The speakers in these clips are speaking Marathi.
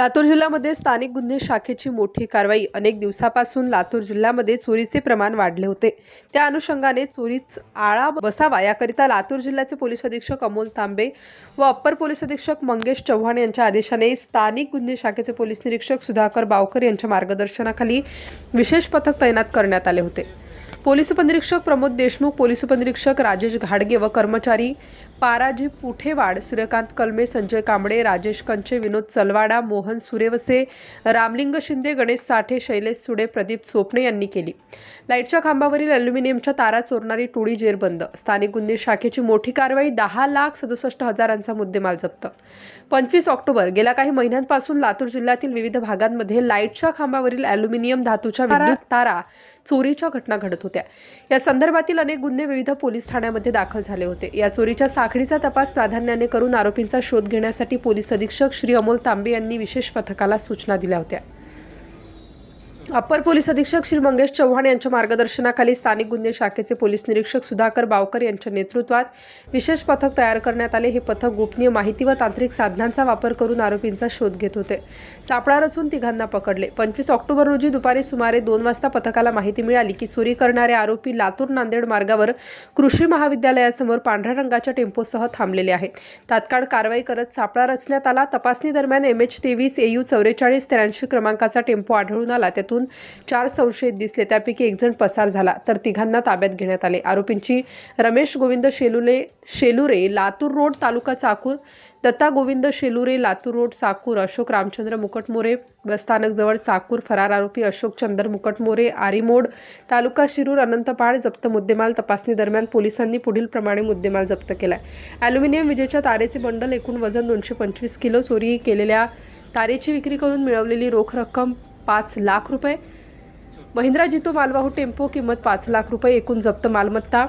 लातूर जिल्ह्यामध्ये स्थानिक गुन्हे शाखेची मोठी कारवाई. अनेक दिवसापासून लातूर जिल्ह्यामध्ये चोरीचे प्रमाण वाढले होते. त्या अनुषंगाने चोरीच आळा बसावा याकरिता लातूर जिल्ह्याचे पोलीस अधीक्षक अमोल तांबे व अप्पर पोलीस अधीक्षक मंगेश चव्हाण यांच्या आदेशाने स्थानिक गुन्हे शाखेचे पोलीस निरीक्षक सुधाकर बावकर यांच्या मार्गदर्शनाखाली विशेष पथक तैनात करण्यात आले होते. पोलीस उपनिरीक्षक प्रमोद देशमुख पोलीस उपनिरीक्षक राजेश घाडगे व कर्मचारी पाराजी पुठेवाड सूर्यकांत कलमे संजय कांबळे राजेश कंचे विनोद चलवाडा मोहन सुरेवसे रामलिंग शिंदे गणेश साठे शैलेश सुडे प्रदीप चोपणे यांनी केली. लाईटच्या खांबावरील अल्युमिनियमच्या तारा चोरणारी टोळी जेरबंद स्थानिक गुन्हे शाखेची मोठी कारवाई दहा लाख सदुसष्ट हजारांचा मुद्देमाल जप्त. पंचवीस ऑक्टोबर गेल्या काही महिन्यांपासून लातूर जिल्ह्यातील विविध भागांमध्ये लाईटच्या खांबावरील अल्युमिनियम धातूच्या तारा चोरीच्या घटना घडत होत्या. या संदर्भातील अनेक गुन्हे विविध पोलीस ठाण्यामध्ये दाखल झाले होते. या चोरीच्या साखळीचा तपास प्राधान्याने करून आरोपींचा शोध घेण्यासाठी पोलीस अधीक्षक श्री अमोल तांबे यांनी विशेष पथकाला सूचना दिल्या होत्या. अप्पर पोलीस अधीक्षक श्री मंगेश चव्हाण यांच्या मार्गदर्शनाखाली स्थानिक गुन्हे शाखेचे पोलीस निरीक्षक सुधाकर बावकर यांच्या नेतृत्वात विशेष पथक तयार करण्यात आले. हे पथक गोपनीय माहिती व तांत्रिक साधनांचा वापर करून आरोपींचा शोध घेत होते. सापळा रचून तिघांना पकडले. पंचवीस ऑक्टोबर रोजी दुपारी सुमारे दोन वाजता पथकाला माहिती मिळाली की चोरी करणारे आरोपी लातूर नांदेड मार्गावर कृषी महाविद्यालयासमोर पांढऱ्या रंगाच्या टेम्पोसह थांबलेले आहेत. तात्काळ कारवाई करत सापळा रचण्यात आला. तपासणी दरम्यान एम एच तेवीस एयू चौवेचाळीस त्र्याऐंशी क्रमांकाचा टेम्पो आढळून आला. त्यातून चार संशयित दिसले. त्यापैकी एक जण पसार झाला. तर तिघांना ताब्यात घेण्यात आले. आरोपींची रमेश गोविंद शेलुले शेलुरे लातूर रोड तालुका चाकूर दत्ता गोविंद शेलुरे लातूर रोड चाकूर अशोक रामचंद्र मुकटमोरे बसस्थानकजवळ चाकूर फरार आरोपी अशोक चंदर मुकटमोरे आरीमोड तालुका शिरूर अनंतपाळ जप्त मुद्देमाल तपासणी दरम्यान पोलिसांनी पुढील प्रमाणे मुद्देमाल जप्त केलाय. ॲल्युमिनियम विजेच्या तारेचे बंडल एकूण वजन दोनशे पंचवीस किलो चोरी केलेल्या तारेची विक्री करून मिळवलेली रोख रक्कम पाच लाख रुपये. महिंद्रा जितो मालवाहू टेम्पो किंमत पाच लाख रुपये. एकूण जप्त मालमत्ता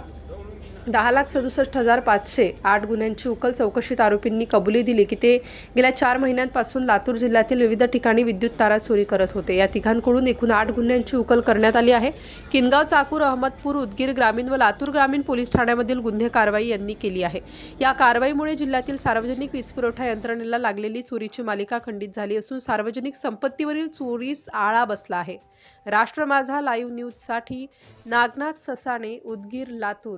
दहा लाख सदुसष्ट हजार पाचशे आठ गुन्ह्यांची उकल चौकशीत आरोपींनी कबुली दिली की ते गेल्या चार महिन्यांपासून लातूर जिल्ह्यातील विविध ठिकाणी विद्युत तारा चोरी करत होते. या तिघांकडून एकूण आठ गुन्ह्यांची उकल करण्यात आली आहे. किनगाव चाकूर अहमदपूर उदगीर ग्रामीण व लातूर ग्रामीण पोलीस ठाण्यामधील गुन्हे कारवाई यांनी केली आहे. या कारवाईमुळे जिल्ह्यातील सार्वजनिक वीज पुरवठा यंत्रणेला लागलेली चोरीची मालिका खंडित झाली असून सार्वजनिक संपत्तीवरील चोरीस आळा बसला आहे. राष्ट्र माझा लाईव्ह न्यूजसाठी नागनाथ ससाणे उदगीर लातूर.